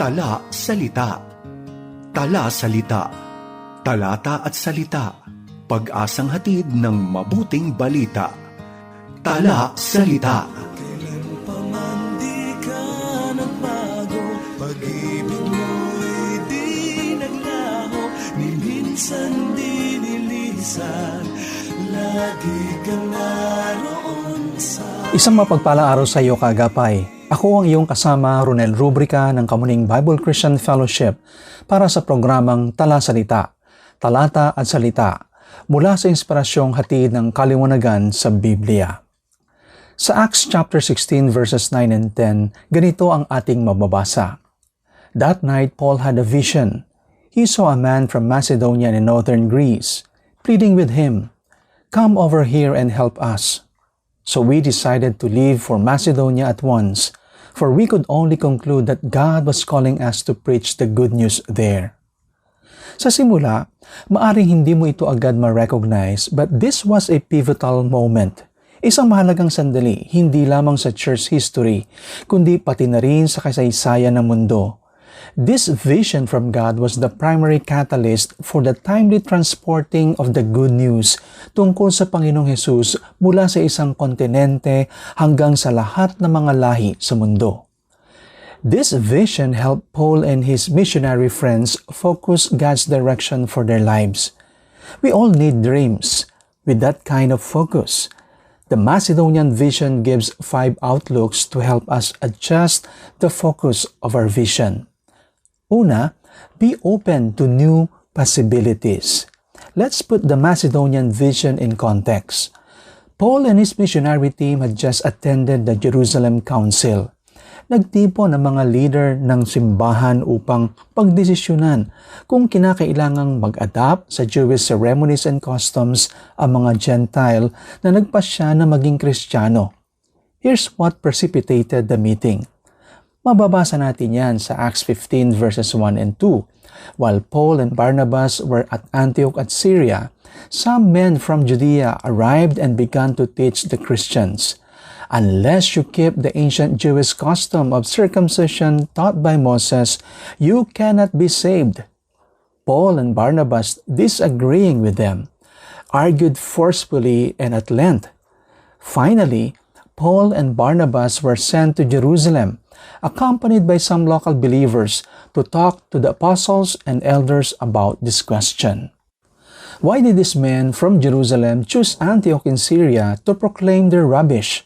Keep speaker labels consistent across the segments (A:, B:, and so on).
A: Tala Salita. Tala Salita. Talata at Salita. Pag-asang hatid ng mabuting balita. Tala Salita.
B: Kailan pa man Pag-ibig mo'y di naglaho Ni minsan di nilisan Lagi kang sa
C: Isang mapagpalang araw sa iyo, Kagapay. Ako ang iyong kasama, Ronel Rubrica ng Kamuning Bible Christian Fellowship para sa programang Tala Salita, Talata at Salita mula sa inspirasyong hatid ng kaliwanagan sa Biblia. Sa Acts chapter 16 verses 9 and 10, ganito ang ating mababasa. That night Paul had a vision. He saw a man from Macedonia in northern Greece, pleading with him, Come over here and help us. So we decided to leave for Macedonia at once, for we could only conclude that God was calling us to preach the good news there. Sa simula, maaring hindi mo ito agad ma-recognize but this was a pivotal moment. Isang mahalagang sandali, hindi lamang sa church history, kundi pati na rin sa kasaysayan ng mundo. This vision from God was the primary catalyst for the timely transporting of the good news tungkol sa Panginoong Hesus mula sa isang kontinente hanggang sa lahat ng mga lahi sa mundo. This vision helped Paul and his missionary friends focus God's direction for their lives. We all need dreams with that kind of focus. The Macedonian vision gives five outlooks to help us adjust the focus of our vision. Una, be open to new possibilities. Let's put the Macedonian vision in context. Paul and his missionary team had just attended the Jerusalem Council. Nagtipon ang mga leader ng simbahan upang pagdesisyonan kung kinakailangang mag-adapt sa Jewish ceremonies and customs ang mga Gentile na nagpasya na maging Kristiyano. Here's what precipitated the meeting. Mababasa natin yan sa Acts 15 verses 1 and 2. While Paul and Barnabas were at Antioch at Syria, some men from Judea arrived and began to teach the Christians. Unless you keep the ancient Jewish custom of circumcision taught by Moses, you cannot be saved. Paul and Barnabas, disagreeing with them, argued forcefully and at length. Finally, Paul and Barnabas were sent to Jerusalem, accompanied by some local believers, to talk to the apostles and elders about this question. Why did these men from Jerusalem choose Antioch in Syria to proclaim their rubbish?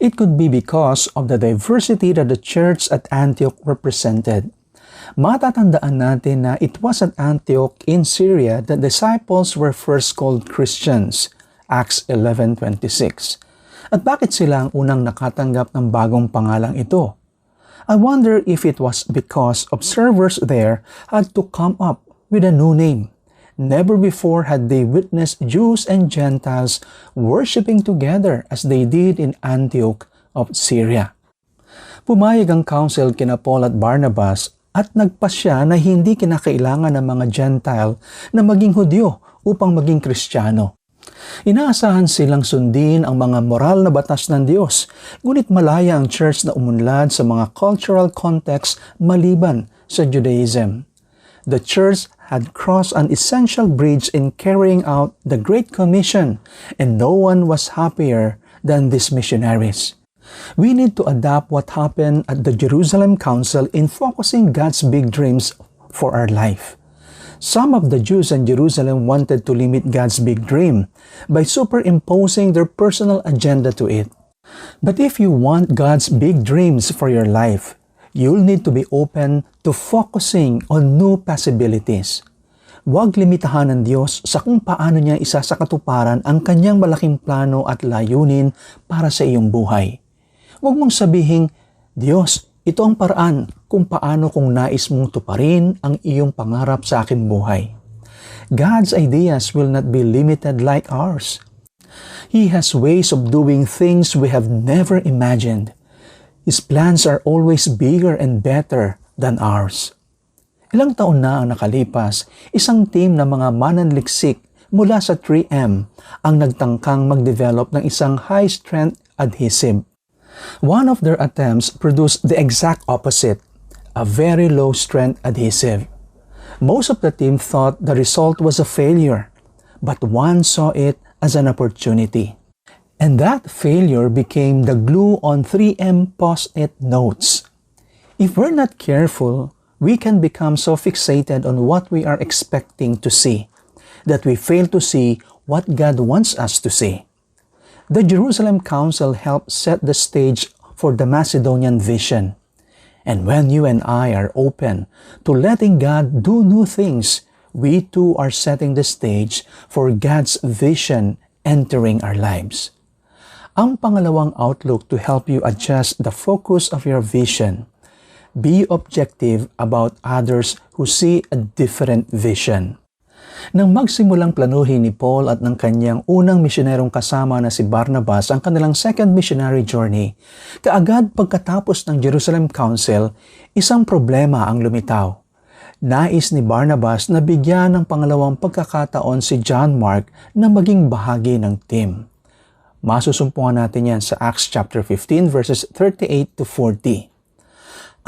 C: It could be because of the diversity that the church at Antioch represented. Matatandaan natin na it was at Antioch in Syria that disciples were first called Christians, Acts 11.26. At bakit sila ang unang nakatanggap ng bagong pangalang ito? I wonder if it was because observers there had to come up with a new name. Never before had they witnessed Jews and Gentiles worshiping together as they did in Antioch of Syria. Pumayag ang council kina Paul at Barnabas at nagpasya na hindi kinakailangan ng mga Gentile na maging Hudyo upang maging Kristiyano. Inaasahan silang sundin ang mga moral na batas ng Diyos, ngunit malaya ang church na umunlad sa mga cultural context maliban sa Judaism. The church had crossed an essential bridge in carrying out the Great Commission, and no one was happier than these missionaries. We need to adapt what happened at the Jerusalem Council in focusing God's big dreams for our life. Some of the Jews in Jerusalem wanted to limit God's big dream by superimposing their personal agenda to it. But if you want God's big dreams for your life, you'll need to be open to focusing on new possibilities. Huwag limitahan ng Diyos sa kung paano niya isa sa katuparan ang kanyang malaking plano at layunin para sa iyong buhay. Huwag mong sabihin, Diyos, ito ang paraan kung paano kung nais mong tuparin ang iyong pangarap sa aking buhay. God's ideas will not be limited like ours. He has ways of doing things we have never imagined. His plans are always bigger and better than ours. Ilang taon na ang nakalipas, isang team ng mga mananliksik mula sa 3M ang nagtangkang mag-develop ng isang high-strength adhesive. One of their attempts produced the exact opposite, a very low strength adhesive. Most of the team thought the result was a failure, but one saw it as an opportunity. And that failure became the glue on 3M post-it notes. If we're not careful, we can become so fixated on what we are expecting to see that we fail to see what God wants us to see. The Jerusalem Council helped set the stage for the Macedonian vision. And when you and I are open to letting God do new things, we too are setting the stage for God's vision entering our lives. Ang pangalawang outlook to help you adjust the focus of your vision. Be objective about others who see a different vision. Nang magsimulang planuhin ni Paul at ng kanyang unang misyonerong kasama na si Barnabas ang kanilang second missionary journey, kaagad pagkatapos ng Jerusalem Council, isang problema ang lumitaw. Nais ni Barnabas na bigyan ng pangalawang pagkakataon si John Mark na maging bahagi ng team. Masusumpungan natin yan sa Acts chapter 15 verses 38 to 40.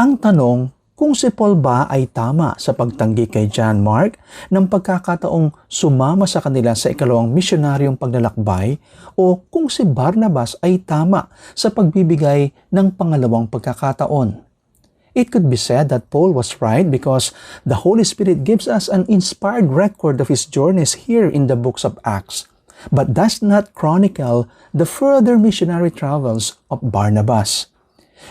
C: Ang tanong, kung si Paul ba ay tama sa pagtanggi kay John Mark ng pagkakataong sumama sa kanila sa ikalawang misyonaryong paglalakbay o kung si Barnabas ay tama sa pagbibigay ng pangalawang pagkakataon. It could be said that Paul was right because the Holy Spirit gives us an inspired record of his journeys here in the books of Acts, but does not chronicle the further missionary travels of Barnabas.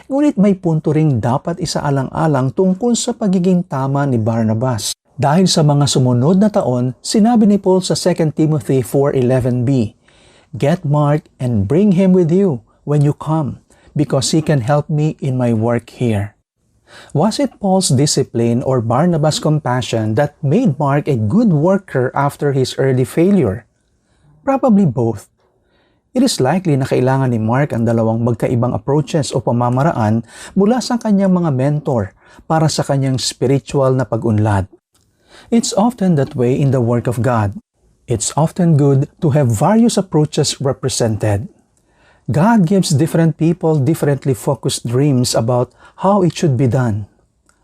C: Ngunit may punto ring dapat isaalang-alang tungkol sa pagiging tama ni Barnabas. Dahil sa mga sumunod na taon, sinabi ni Paul sa 2 Timothy 4.11b, Get Mark and bring him with you when you come, because he can help me in my work here. Was it Paul's discipline or Barnabas' compassion that made Mark a good worker after his early failure? Probably both. It is likely na kailangan ni Mark ang dalawang magkaibang approaches o pamamaraan mula sa kanyang mga mentor para sa kanyang spiritual na pag-unlad. It's often that way in the work of God. It's often good to have various approaches represented. God gives different people differently focused dreams about how it should be done.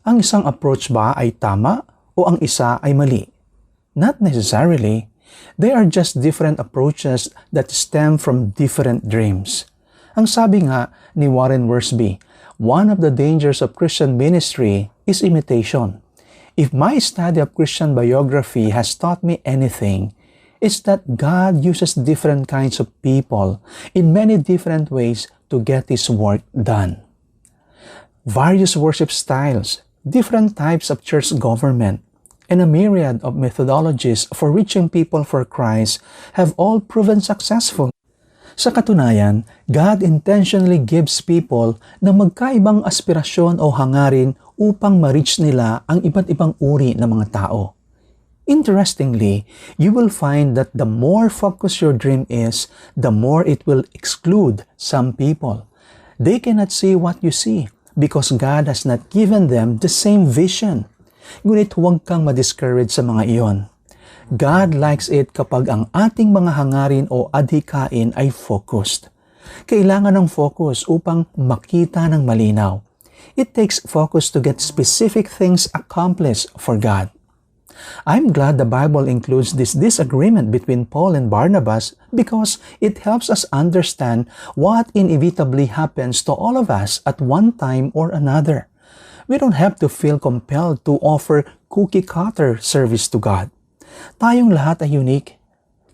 C: Ang isang approach ba ay tama o ang isa ay mali? Not necessarily. They are just different approaches that stem from different dreams. Ang sabi nga ni Warren Worsby, one of the dangers of Christian ministry is imitation. If my study of Christian biography has taught me anything, it's that God uses different kinds of people in many different ways to get His work done. Various worship styles, different types of church government, and a myriad of methodologies for reaching people for Christ have all proven successful. Sa katunayan, God intentionally gives people na magkaibang aspirasyon o hangarin upang ma-reach nila ang iba't ibang uri ng mga tao. Interestingly, you will find that the more focused your dream is, the more it will exclude some people. They cannot see what you see because God has not given them the same vision. Ngunit huwag kang ma-discourage sa mga iyon. God likes it kapag ang ating mga hangarin o adhikain ay focused. Kailangan ng focus upang makita ng malinaw. It takes focus to get specific things accomplished for God. I'm glad the Bible includes this disagreement between Paul and Barnabas because it helps us understand what inevitably happens to all of us at one time or another. We don't have to feel compelled to offer cookie-cutter service to God. Tayong lahat ay unique,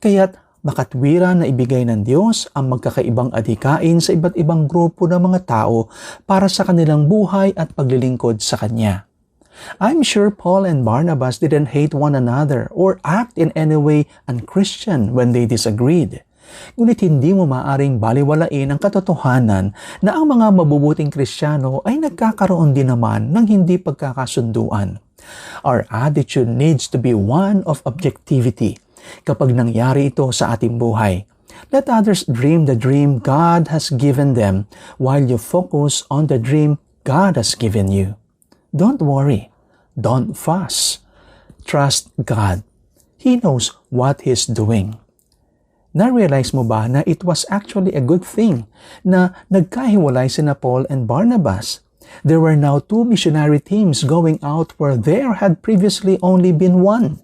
C: kaya't makatwira na ibigay ng Diyos ang magkakaibang adhikain sa iba't ibang grupo ng mga tao para sa kanilang buhay at paglilingkod sa Kanya. I'm sure Paul and Barnabas didn't hate one another or act in any way unchristian when they disagreed. Ngunit hindi mo maaring baliwalain ang katotohanan na ang mga mabubuting kristyano ay nagkakaroon din naman ng hindi pagkakasunduan. Our attitude needs to be one of objectivity kapag nangyari ito sa ating buhay. Let others dream the dream God has given them while you focus on the dream God has given you. Don't worry. Don't fuss. Trust God. He knows what He's doing. Na-realize mo ba na it was actually a good thing na nagkahiwalay sina Paul and Barnabas? There were now two missionary teams going out where there had previously only been one.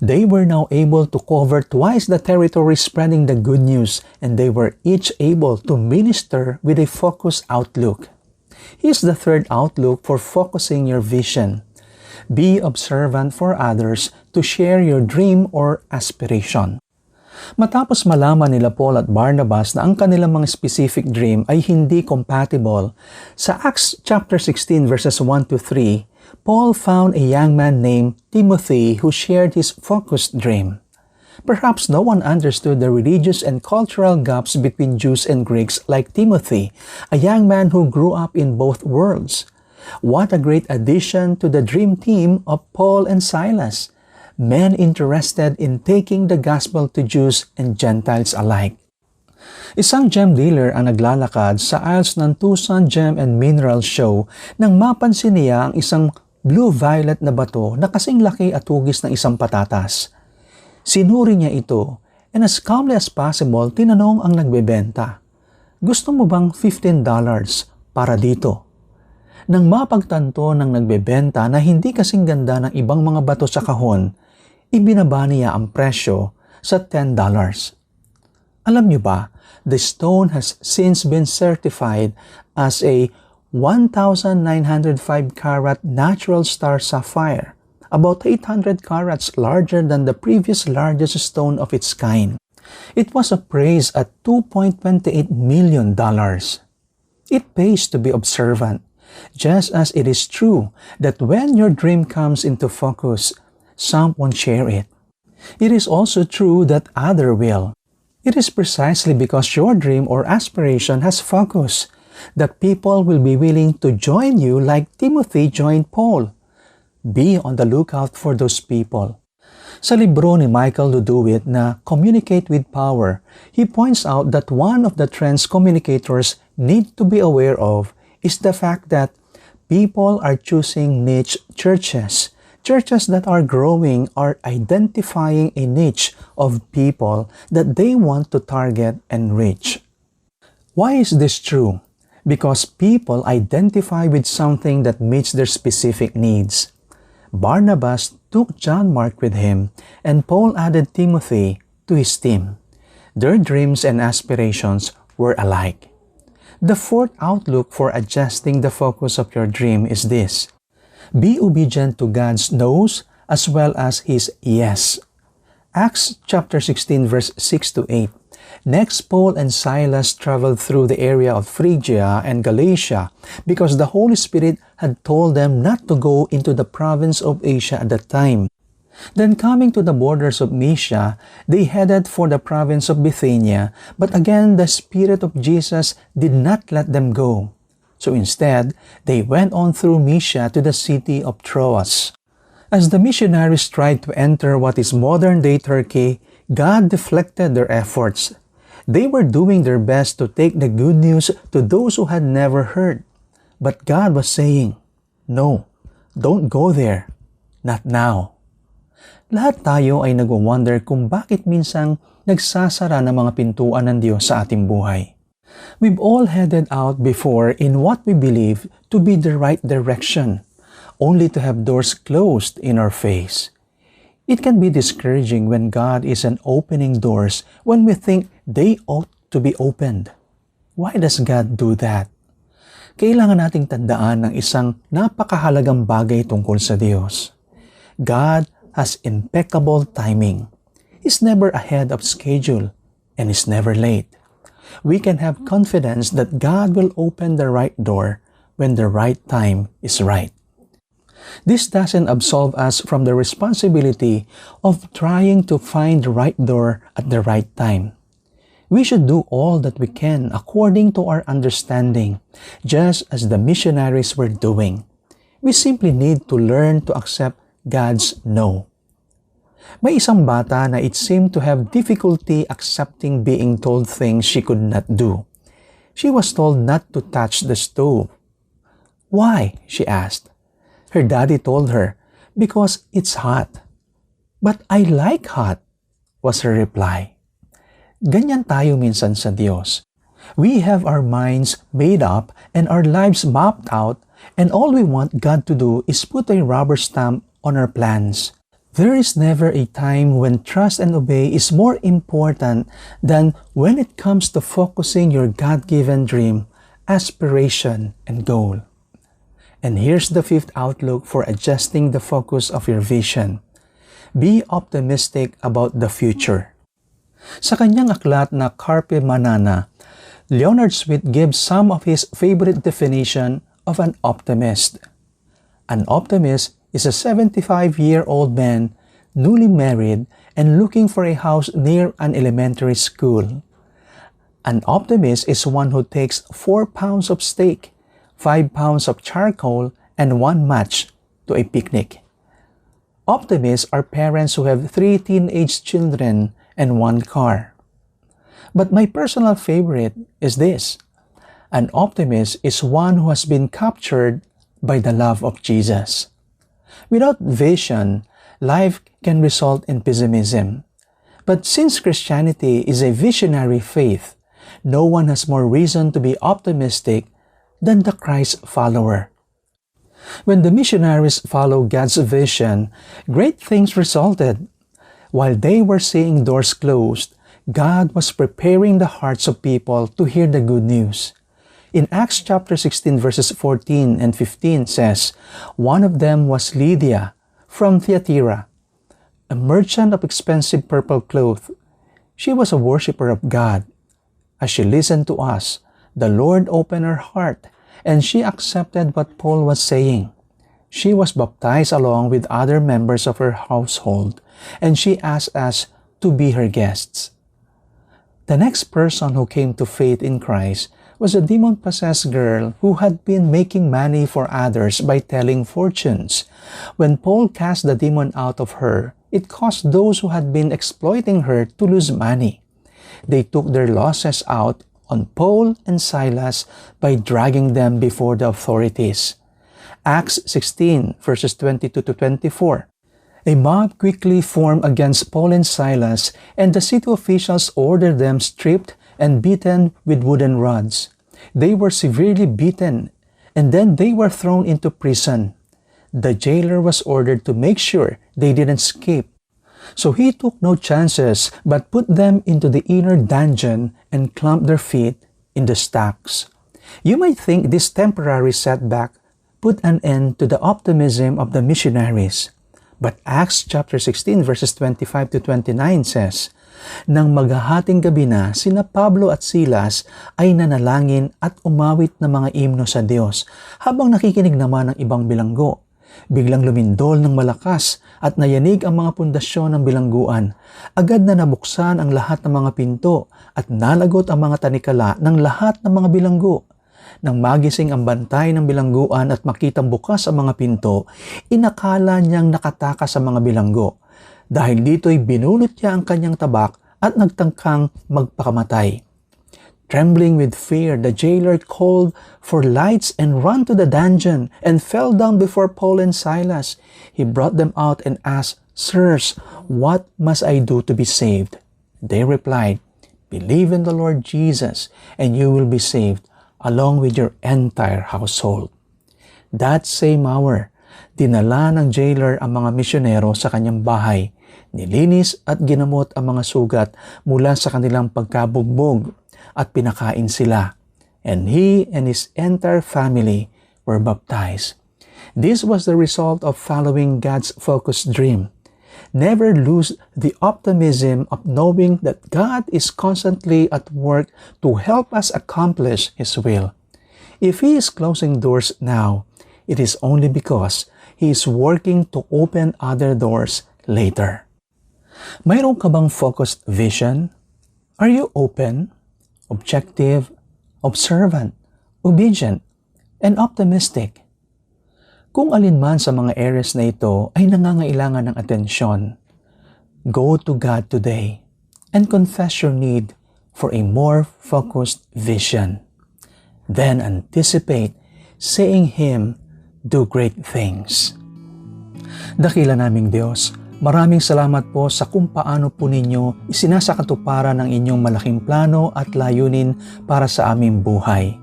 C: They were now able to cover twice the territory spreading the good news, and they were each able to minister with a focused outlook. Here's the third outlook for focusing your vision. Be observant for others to share your dream or aspiration. Matapos malaman nila Paul at Barnabas na ang kanilang mga specific dream ay hindi compatible, sa Acts chapter 16 verses 1 to 3, Paul found a young man named Timothy who shared his focused dream. Perhaps no one understood the religious and cultural gaps between Jews and Greeks like Timothy, a young man who grew up in both worlds. What a great addition to the dream team of Paul and Silas, men interested in taking the gospel to Jews and Gentiles alike. Isang gem dealer ang naglalakad sa aisles ng Tucson Gem and Mineral Show nang mapansin niya ang isang blue-violet na bato na kasing laki at hugis ng isang patatas. Sinuri niya ito and as calmly as possible tinanong ang nagbebenta, Gusto mo bang $15 para dito? Nang mapagtanto ng nagbebenta na hindi kasing ganda ng ibang mga bato sa kahon, ibinaba niya ang presyo sa $10. Alam niyo ba, the stone has since been certified as a 1,905 carat natural star sapphire, about 800 carats larger than the previous largest stone of its kind. It was appraised at $2.28 million. It pays to be observant, just as it is true that when your dream comes into focus, some won't share it. It is also true that other will. It is precisely because your dream or aspiration has focus that people will be willing to join you like Timothy joined Paul. Be on the lookout for those people. Sa libro ni Michael Ludewitt na Communicate with Power, he points out that one of the trends communicators need to be aware of is the fact that people are choosing niche churches Churches that are growing are identifying a niche of people that they want to target and reach. Why is this true? Because people identify with something that meets their specific needs. Barnabas took John Mark with him, and Paul added Timothy to his team. Their dreams and aspirations were alike. The fourth outlook for adjusting the focus of your dream is this be obedient to God's no's as well as His yes. Acts chapter 16 verse 6 to 8. Next, Paul and Silas traveled through the area of Phrygia and Galatia because the Holy Spirit had told them not to go into the province of Asia at that time. Then coming to the borders of Mysia, they headed for the province of Bithynia, but again the Spirit of Jesus did not let them go. So instead, they went on through Mysia to the city of Troas. As the missionaries tried to enter what is modern-day Turkey, God deflected their efforts. They were doing their best to take the good news to those who had never heard. But God was saying, No, don't go there. Not now. Lahat tayo ay nag-wonder kung bakit minsang nagsasara ng mga pintuan ng Diyos sa ating buhay. We've all headed out before in what we believe to be the right direction, only to have doors closed in our face. It can be discouraging when God isn't opening doors when we think they ought to be opened. Why does God do that? Kailangan nating tandaan ng isang napakahalagang bagay tungkol sa Diyos. God has impeccable timing. He's never ahead of schedule and is never late we can have confidence that God will open the right door when the right time is right. This doesn't absolve us from the responsibility of trying to find the right door at the right time. We should do all that we can according to our understanding, just as the missionaries were doing. We simply need to learn to accept God's no. May isang bata na it seemed to have difficulty accepting being told things she could not do. She was told not to touch the stove. Why? she asked. Her daddy told her, because it's hot. But I like hot, was her reply. Ganyan tayo minsan sa Diyos. We have our minds made up and our lives mapped out and all we want God to do is put a rubber stamp on our plans. There is never a time when trust and obey is more important than when it comes to focusing your God given dream, aspiration, and goal. And here's the fifth outlook for adjusting the focus of your vision. Be optimistic about the future. Sa kanyang aklat na Carpe Manana, Leonard Sweet gives some of his favorite definition of an optimist. An optimist is a 75-year-old man newly married and looking for a house near an elementary school. An optimist is one who takes 4 pounds of steak, 5 pounds of charcoal, and one match to a picnic. Optimists are parents who have three teenage children and one car. But my personal favorite is this. An optimist is one who has been captured by the love of Jesus. Without vision, life can result in pessimism. But since Christianity is a visionary faith, no one has more reason to be optimistic than the Christ follower. When the missionaries followed God's vision, great things resulted. While they were seeing doors closed, God was preparing the hearts of people to hear the good news. In Acts chapter 16 verses 14 and 15 says, One of them was Lydia from Thyatira, a merchant of expensive purple cloth. She was a worshiper of God. As she listened to us, the Lord opened her heart and she accepted what Paul was saying. She was baptized along with other members of her household, and she asked us to be her guests. The next person who came to faith in Christ was a demon possessed girl who had been making money for others by telling fortunes. When Paul cast the demon out of her, it caused those who had been exploiting her to lose money. They took their losses out on Paul and Silas by dragging them before the authorities. Acts 16 verses 22 to 24. A mob quickly formed against Paul and Silas, and the city officials ordered them stripped and beaten with wooden rods. They were severely beaten, and then they were thrown into prison. The jailer was ordered to make sure they didn't escape. So he took no chances but put them into the inner dungeon and clamped their feet in the stacks. You might think this temporary setback put an end to the optimism of the missionaries. But Acts chapter 16 verses 25 to 29 says, Nang maghahating gabi na, sina Pablo at Silas ay nanalangin at umawit ng mga imno sa Diyos habang nakikinig naman ng ibang bilanggo. Biglang lumindol ng malakas at nayanig ang mga pundasyon ng bilangguan. Agad na nabuksan ang lahat ng mga pinto at nalagot ang mga tanikala ng lahat ng mga bilanggo. Nang magising ang bantay ng bilangguan at makitang bukas ang mga pinto, inakala niyang nakatakas sa mga bilanggo. Dahil dito'y binulot niya ang kanyang tabak at nagtangkang magpakamatay. Trembling with fear, the jailer called for lights and ran to the dungeon and fell down before Paul and Silas. He brought them out and asked, Sirs, what must I do to be saved? They replied, Believe in the Lord Jesus, and you will be saved, along with your entire household. That same hour, dinala ng jailer ang mga misyonero sa kanyang bahay, nilinis at ginamot ang mga sugat mula sa kanilang pagkabugbog at pinakain sila. And he and his entire family were baptized. This was the result of following God's focused dream. Never lose the optimism of knowing that God is constantly at work to help us accomplish His will. If He is closing doors now, it is only because He is working to open other doors later. Mayroon ka bang focused vision? Are you open, objective, observant, obedient, and optimistic? Kung alin man sa mga areas na ito ay nangangailangan ng atensyon, go to God today and confess your need for a more focused vision. Then anticipate seeing Him do great things. Dakila naming Diyos, maraming salamat po sa kung paano po ninyo isinasakatuparan ang inyong malaking plano at layunin para sa aming buhay.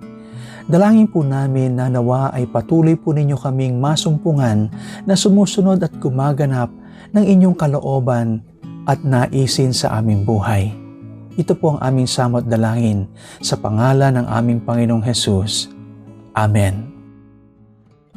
C: Dalangin po namin na nawa ay patuloy po ninyo kaming masumpungan na sumusunod at gumaganap ng inyong kalooban at naisin sa aming buhay. Ito po ang aming samot dalangin sa pangalan ng aming Panginoong Hesus. Amen.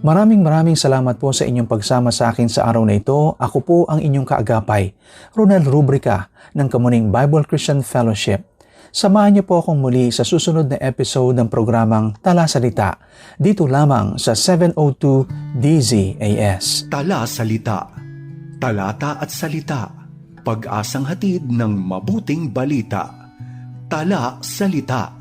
C: Maraming maraming salamat po sa inyong pagsama sa akin sa araw na ito. Ako po ang inyong kaagapay, Ronel Rubrica ng Kamuning Bible Christian Fellowship. Samahan niyo po akong muli sa susunod na episode ng programang Tala Salita dito lamang sa 702 DZAS.
B: Tala Salita. Talata at salita. Pag-asang hatid ng mabuting balita. Tala Salita.